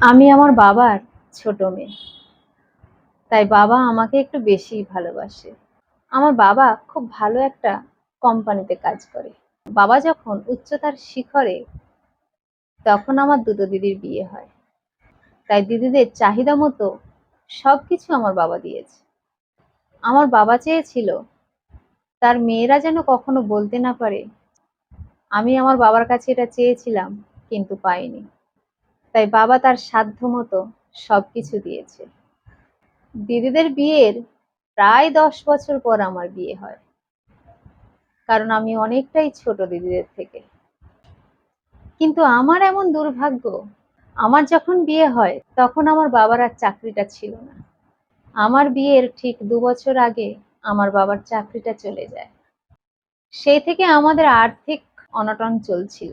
আমি আমার বাবার ছোট মেয়ে। তাই বাবা আমাকে একটু বেশিই ভালোবাসে। আমার বাবা খুব ভালো একটা কোম্পানিতে কাজ করে। বাবা যখন উচ্চতার শিখরে, তখন আমার দুটো দিদির বিয়ে হয়। তাই দিদিদের চাহিদা মতো সব কিছু আমার বাবা দিয়েছে। আমার বাবা চেয়েছিল, তার মেয়েরা যেন কখনো বলতে না পারে। আমি আমার বাবার কাছে এটা চেয়েছিলাম, কিন্তু পাইনি। তাই বাবা তার সাধ্য মতো সবকিছু দিয়েছে। দিদিদের বিয়ের প্রায় দশ বছর পর আমার বিয়ে হয়। কারণ আমি অনেকটাই ছোট দিদিদের থেকে। কিন্তু আমার এমন দুর্ভাগ্য, আমার যখন বিয়ে হয় তখন আমার বাবার আর চাকরিটা ছিল না। আমার বিয়ের ঠিক দু বছর আগে আমার বাবার চাকরিটা চলে যায়। সেই থেকে আমাদের আর্থিক অনটন চলছিল।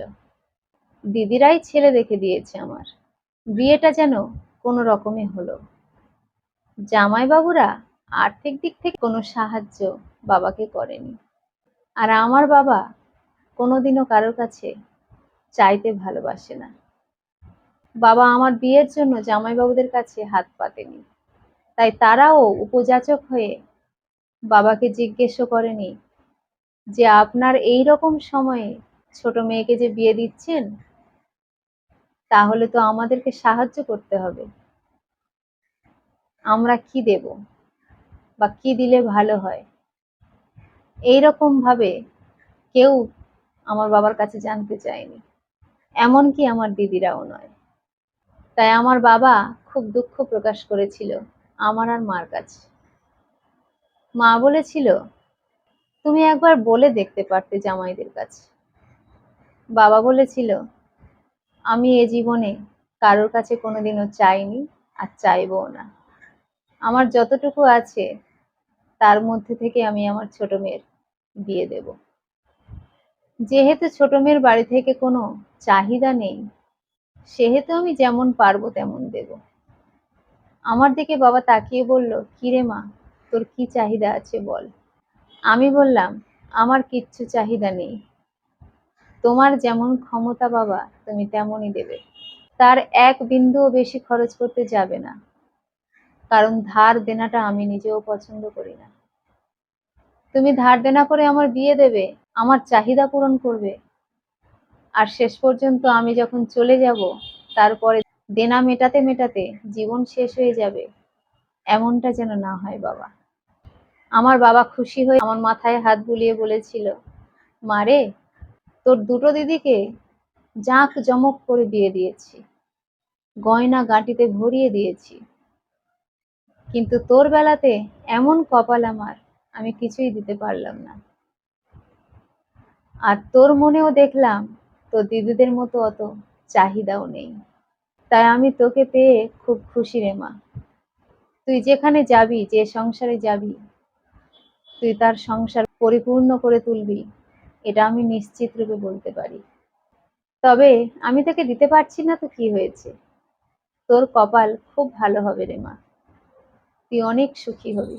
দিদিরাই ছেলে দেখে দিয়েছে আমার। বিয়েটা যেন কোনো রকমে হলো। জামাইবাবুরা আর্থিক দিক থেকে কোনো সাহায্য বাবাকে করেনি। আর আমার বাবা কোনোদিনও কারোর কাছে চাইতে ভালোবাসে না। বাবা আমার বিয়ের জন্য জামাইবাবুদের কাছে হাত পাতেনি। তাই তারাও উপযাচক হয়ে বাবাকে জিজ্ঞেসও করেনি যে, আপনার এই রকম সময়ে ছোট মেয়েকে যে বিয়ে দিচ্ছেন তাহলে তো আমাদেরকে সাহায্য করতে হবে। আমরা কি দেব? বা কি দিলে ভালো হয়? এই রকম ভাবে কেউ আমার বাবার কাছে জানতে চায়নি। এমনকি আমার দিদিরাও নয়। তাই আমার বাবা খুব দুঃখ প্রকাশ করেছিল আমার আর মার কাছে। মা বলেছিল, তুমি একবার বলে দেখতে পারতে জামাইদের কাছে। বাবা বলেছিল আমি এ জীবনে কারোর কাছে কোনোদিনও চাইনি আর চাইবও না। আমার যতটুকু আছে, তার মধ্যে থেকে আমি আমার ছোট মেয়ের বিয়ে দেব। যেহেতু ছোট মেয়ের বাড়ি থেকে কোনো চাহিদা নেই, সেহেতু আমি যেমন পারব তেমন দেব। আমার দিকে বাবা তাকিয়ে বলল, কিরে মা, তোর কি চাহিদা আছে বল? আমি বললাম, আমার কিচ্ছু চাহিদা নেই। তোমার যেমন ক্ষমতা বাবা, তুমি তেমনই দেবে। তার এক বিন্দুও বেশি খরচ করতে যাবে না। কারণ ধার দেনাটা আমি নিজেও পছন্দ করি না। তুমি ধার দেনা করে আমার বিয়ে দেবে, আমার চাহিদা পূরণ করবে। আর শেষ পর্যন্ত আমি যখন চলে যাব, তারপরে দেনা মেটাতে মেটাতে জীবন শেষ হয়ে যাবে। এমনটা যেন না হয় বাবা। আমার বাবা খুশি হয়ে আমার মাথায় হাত বুলিয়ে বলেছিল মারে তোর দুটো দিদিকে জাঁক জমক করে দিয়ে দিয়েছি, গয়না গাঁটিতে ভরিয়ে দিয়েছি। কিন্তু তোর বেলাতে এমন কপাল আমার, আমি কিছুই দিতে পারলাম না। আর তোর মনেও দেখলাম, তোর দিদিদের মতো অত চাহিদাও নেই। তাই আমি তোকে পেয়ে খুব খুশি রে মা। তুই যেখানে যাবি, যে সংসারে যাবি, তুই তার সংসার পরিপূর্ণ করে তুলবি। এটা আমি নিশ্চিত রূপে বলতে পারি। তবে আমি তোকে দিতে পারছি না তো কি হয়েছে? তোর কপাল খুব ভালো হবে রে মা। তুই অনেক সুখী হবি।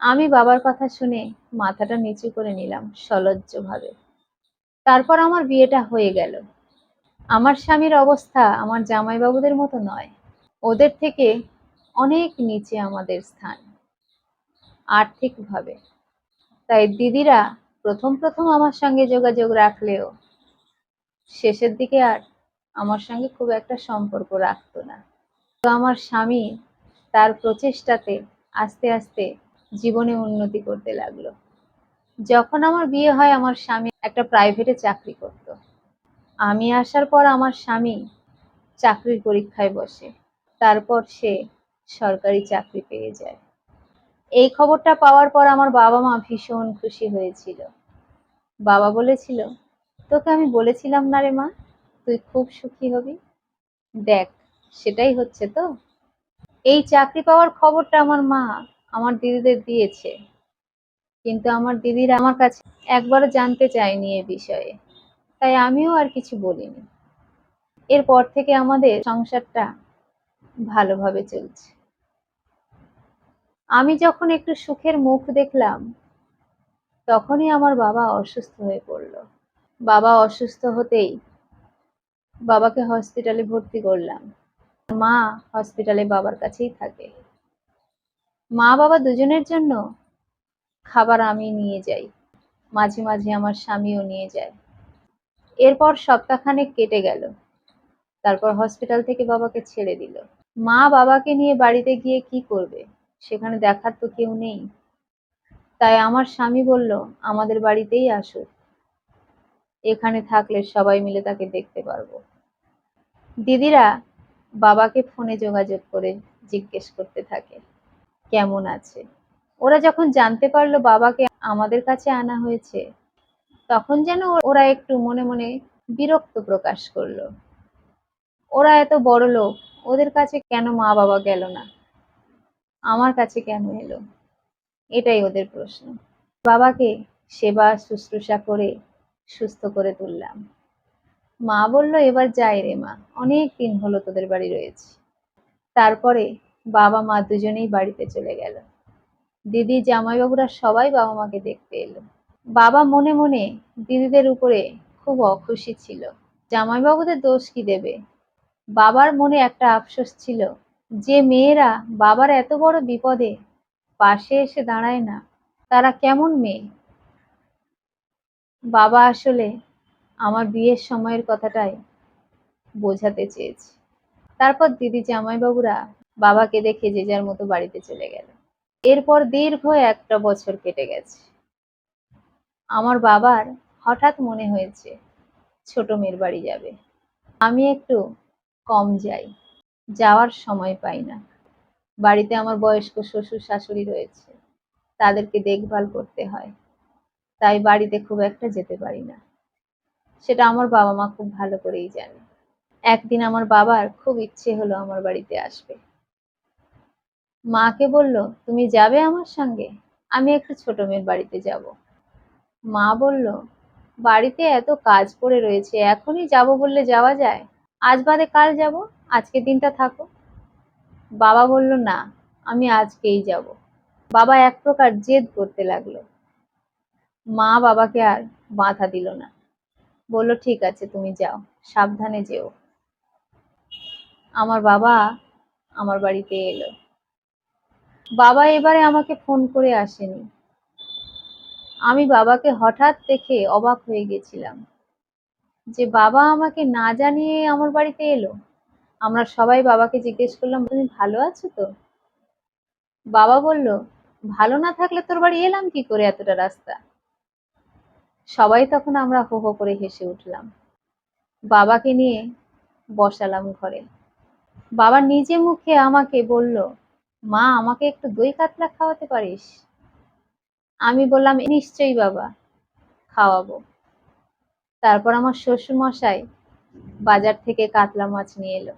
আমি বাবার কথা শুনে মাথাটা নিচু করে নিলাম সলজ্জভাবে। তারপর আমার বিয়েটা হয়ে গেল। আমার স্বামীর অবস্থা আমার জামাইবাবুদের মতো নয়। ওদের থেকে অনেক নিচে আমাদের স্থান। আর্থিকভাবে। তাই দিদিরা প্রথম প্রথম আমার সঙ্গে যোগাযোগ রাখলেও শেষের দিকে আর আমার সঙ্গে খুব একটা সম্পর্ক রাখতো না। তো আমার স্বামী তার প্রচেষ্টাতে আস্তে আস্তে জীবনে উন্নতি করতে লাগল। যখন আমার বিয়ে হয়, আমার স্বামী একটা প্রাইভেটে চাকরি করত। আমি আসার পর আমার স্বামী চাকরির পরীক্ষায় বসে। তারপর সে সরকারি চাকরি পেয়ে যায়। এই খবরটা পাওয়ার পর আমার বাবা মা ভীষণ খুশি হয়েছিল। বাবা বলেছিল, তোকে আমি বলেছিলাম না রে মা, তুই খুব সুখী হবি। দেখ, সেটাই হচ্ছে তো। এই চাকরি পাওয়ার খবরটা আমার মা আমার দিদিদের দিয়েছে। কিন্তু আমার দিদিরা আমার কাছে একবারও জানতে চায়নি এ বিষয়ে। তাই আমিও আর কিছু বলিনি। এরপর থেকে আমাদের সংসারটা ভালোভাবে চলছে। আমি যখন একটু সুখের মুখ দেখলাম, তখনই আমার বাবা অসুস্থ হয়ে পড়ল। বাবা অসুস্থ হতেই বাবাকে হসপিটালে ভর্তি করলাম। মা হসপিটালে বাবার কাছেই থাকে। মা বাবা দুজনের জন্য খাবার আমি নিয়ে যাই। মাঝে মাঝে আমার স্বামীও নিয়ে যায়। এরপর সপ্তাহখানেক কেটে গেল। তারপর হসপিটাল থেকে বাবাকে ছেড়ে দিল। মা বাবাকে নিয়ে বাড়িতে গিয়ে কি করবে? সেখানে দেখার তো কেউ নেই। তাই আমার স্বামী বলল, আমাদের বাড়িতেই আসুক এখানে থাকলে সবাই মিলে তাকে দেখতে পারব। দিদিরা বাবাকে ফোনে যোগাযোগ করে জিজ্ঞেস করতে থাকে, কেমন আছে? ওরা যখন জানতে পারল বাবাকে আমাদের কাছে আনা হয়েছে, তখন যেন ওরা একটু মনে মনে বিরক্ত প্রকাশ করল। ওরা এত বড় লোক, ওদের কাছে কেন মা বাবা গেল না? আমার কাছে কেন এলো? এটাই ওদের প্রশ্ন। বাবাকে সেবা শুশ্রূষা করে সুস্থ করে তুললাম। মা বলল, এবার যাই রে মা, অনেক দিন হলো তোদের বাড়ি রয়েছে। তারপরে বাবা মা দুজনেই বাড়িতে চলে গেল। দিদি, জামাইবাবুরা সবাই বাবা মাকে দেখতে এলো। বাবা মনে মনে দিদিদের উপরে খুব অখুশি ছিল। জামাইবাবুদের দোষ কি দেবে? বাবার মনে একটা আফসোস ছিল। যে মেয়েরা বাবার এত বড় বিপদে পাশে এসে দাঁড়ায় না, তারা কেমন মেয়ে? বাবা আসলে আমার বিয়ের সময়ের কথাটাই বোঝাতে চেয়েছে। তারপর দিদি জামাইবাবুরা বাবাকে দেখে যে যার মতো বাড়িতে চলে গেল। এরপর দীর্ঘ একটা বছর কেটে গেছে। আমার বাবার হঠাৎ মনে হয়েছে ছোট মেয়ের বাড়ি যাবে। আমি একটু কম যাই। যাওয়ার সময় পাই না। বাড়িতে আমার বয়স্ক শ্বশুর শাশুড়ি রয়েছে। তাদেরকে দেখভাল করতে হয়। তাই বাড়িতে খুব একটা যেতে পারি না। সেটা আমার বাবা মা খুব ভালো করেই জানে। একদিন আমার বাবার খুব ইচ্ছে হলো আমার বাড়িতে আসবে। মাকে বলল, তুমি যাবে আমার সঙ্গে? আমি একটু ছোট মেয়ের বাড়িতে যাব। মা বলল, বাড়িতে এত কাজ পড়ে রয়েছে, এখনই যাব বললে যাওয়া যায়? আজ বাদে কাল যাব? আজকে দিনটা থাকো। বাবা বলল, না, আমি আজকেই যাব। বাবা এক প্রকার জেদ করতে লাগল। মা বাবাকে আর বাধা দিল না। বলল, ঠিক আছে, তুমি যাও, সাবধানে যেও। আমার বাবা আমার বাড়িতে এলো। বাবা এবারে আমাকে ফোন করে আসেনি। আমি বাবাকে হঠাৎ দেখে অবাক হয়ে গেছিলাম যে বাবা আমাকে না জানিয়ে আমার বাড়িতে এলো। আমরা সবাই বাবাকে জিজ্ঞেস করলাম, তুমি ভালো আছো তো? বাবা বলল, ভালো না থাকলে তোর বাড়ি এলাম কি করে এতটা রাস্তা? সবাই তখন আমরা হো হো করে হেসে উঠলাম। বাবাকে নিয়ে বসালাম ঘরে। বাবা নিজে মুখে আমাকে বলল, মা, আমাকে একটু দই কাতলা খাওয়াতে পারিস? আমি বললাম, নিশ্চয়ই বাবা, খাওয়াবো। তারপর আমার শ্বশুর মশাই বাজার থেকে কাতলা মাছ নিয়ে এলো।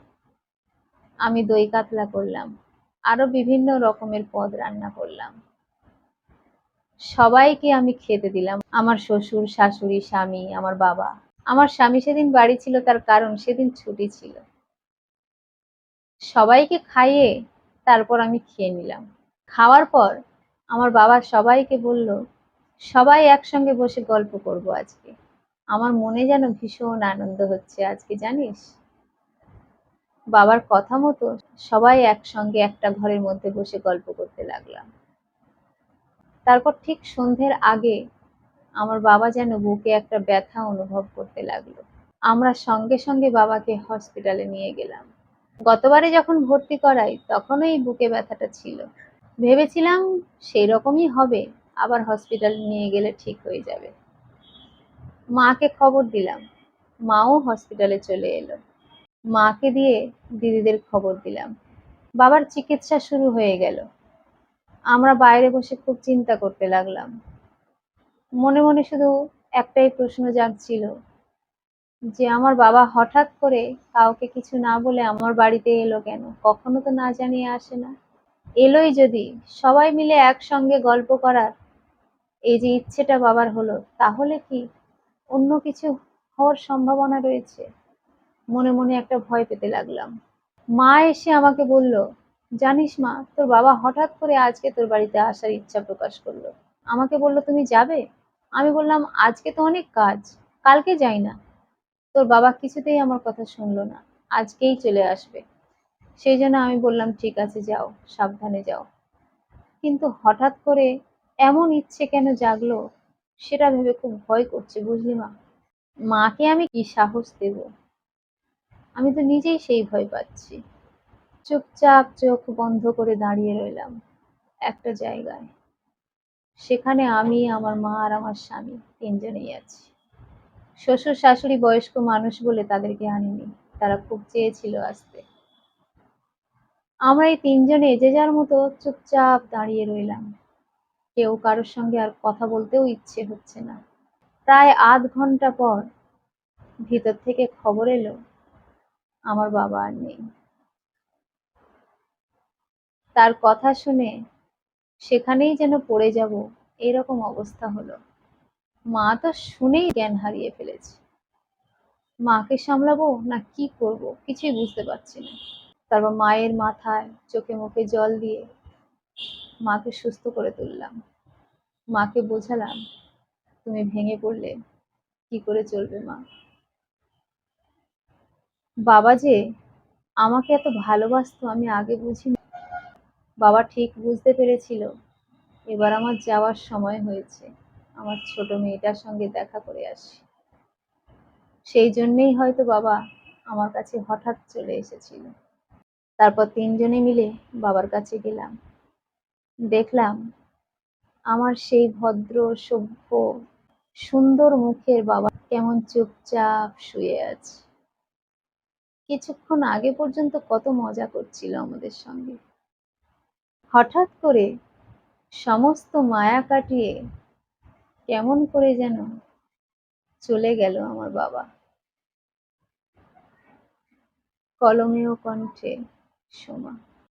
আমি দই কাতলা করলাম। আরও বিভিন্ন রকমের পদ রান্না করলাম। সবাইকে আমি খেতে দিলাম। আমার শ্বশুর, শাশুড়ি, স্বামী, আমার বাবা। আমার স্বামী সেদিন বাড়ি ছিল, তার কারণ সেদিন ছুটি ছিল। সবাইকে খাইয়ে তারপর আমি খেয়ে নিলাম। খাওয়ার পর আমার বাবা সবাইকে বলল, সবাই একসঙ্গে বসে গল্প করব আজকে। আমার মনে যেন ভীষণ আনন্দ হচ্ছে আজকে, জানিস? বাবার কথা মতো সবাই একসঙ্গে একটা ঘরের মধ্যে বসে গল্প করতে লাগলাম। তারপর ঠিক সন্ধ্যের আগে আমার বাবা যেন বুকে একটা ব্যথা অনুভব করতে লাগল। আমরা সঙ্গে সঙ্গে বাবাকে হসপিটালে নিয়ে গেলাম। গতবারে যখন ভর্তি করাই, তখনও এই বুকে ব্যথাটা ছিল। ভেবেছিলাম সেই রকমই হবে, আবার হসপিটালে নিয়ে গেলে ঠিক হয়ে যাবে। মাকে খবর দিলাম, মাও হসপিটালে চলে এলো। মাকে দিয়ে দিদিদের খবর দিলাম। বাবার চিকিৎসা শুরু হয়ে গেল। আমরা বাইরে বসে খুব চিন্তা করতে লাগলাম। মনে মনে শুধু একটাই প্রশ্ন জাগছিল, যে আমার বাবা হঠাৎ করে কাউকে কিছু না বলে আমার বাড়িতে এলো কেন? কখনো তো না জানিয়ে আসে না। এলোই যদি সবাই মিলে একসঙ্গে গল্প করার এই যে ইচ্ছেটা বাবার হলো, তাহলে কি অন্য কিছু হওয়ার সম্ভাবনা রয়েছে? মনে মনে একটা ভয় পেতে লাগলাম। মা এসে আমাকে বলল, জানিস মা, তোর বাবা হঠাৎ করে আজকে তোর বাড়িতে আসার ইচ্ছা প্রকাশ করল। আমাকে বলল, তুমি যাবে? আমি বললাম, আজকে তো অনেক কাজ, কালকে যাই না। তোর বাবা কিছুতেই আমার কথা শুনলো না, আজকেই চলে আসবে। সেই জন্য আমি বললাম, ঠিক আছে, যাও, সাবধানে যাও। কিন্তু হঠাৎ করে এমন ইচ্ছে কেন জাগলো, সেটা ভেবে খুব ভয় করছে, বুঝলি মা? মাকে আমি কি সাহস দেব? আমি তো নিজেই সেই ভয় পাচ্ছি। চুপচাপ চোখ বন্ধ করে দাঁড়িয়ে রইলাম একটা জায়গায়। সেখানে আমি, আমার মা আর আমার স্বামী তিনজনেই আছি। শ্বশুর, শাশুড়ি বয়স্ক মানুষ বলে তাদেরকে আনিনি। তারা খুব চেয়েছিল আসতে। আমরা এই তিনজনে যে যার মতো চুপচাপ দাঁড়িয়ে রইলাম। কেউ কারোর সঙ্গে আর কথা বলতেও ইচ্ছে হচ্ছে না। প্রায় আধ ঘণ্টা পর ভিতর থেকে খবর এলো আমার বাবা আর নেই। তার কথা শুনে সেখানেই যেন পড়ে যাব, এরকম অবস্থা হলো। মা তো শুনেই জ্ঞান হারিয়ে ফেলেছে। মাকে সামলাবো না কি করব কিছুই বুঝতে পারছি না। তারপর মায়ের মাথায় চোখে মুখে জল দিয়ে মাকে সুস্থ করে তুললাম। মাকে বোঝালাম, তুমি ভেঙে পড়লে কি করে চলবে মা? বাবা যে আমাকে এত ভালোবাসতো, আমি আগে বুঝিনি। বাবা ঠিক বুঝতে পেরেছিল। এবার আমার যাওয়ার সময় হয়েছে। আমার ছোট মেয়েটার সঙ্গে দেখা করে আসি। সেই জন্যেই হয়তো বাবা আমার কাছে হঠাৎ চলে এসেছিল। তারপর তিনজনে মিলে বাবার কাছে গেলাম। দেখলাম আমার সেই ভদ্র, সভ্য, সুন্দর মুখের বাবা কেমন চুপচাপ শুয়ে আছে। কিছুক্ষণ আগে পর্যন্ত কত মজা করছিল আমাদের সঙ্গে। হঠাৎ করে সমস্ত মায়া কাটিয়ে কেমন করে যেন চলে গেল আমার বাবা। কলমেও কণ্ঠে সোমা।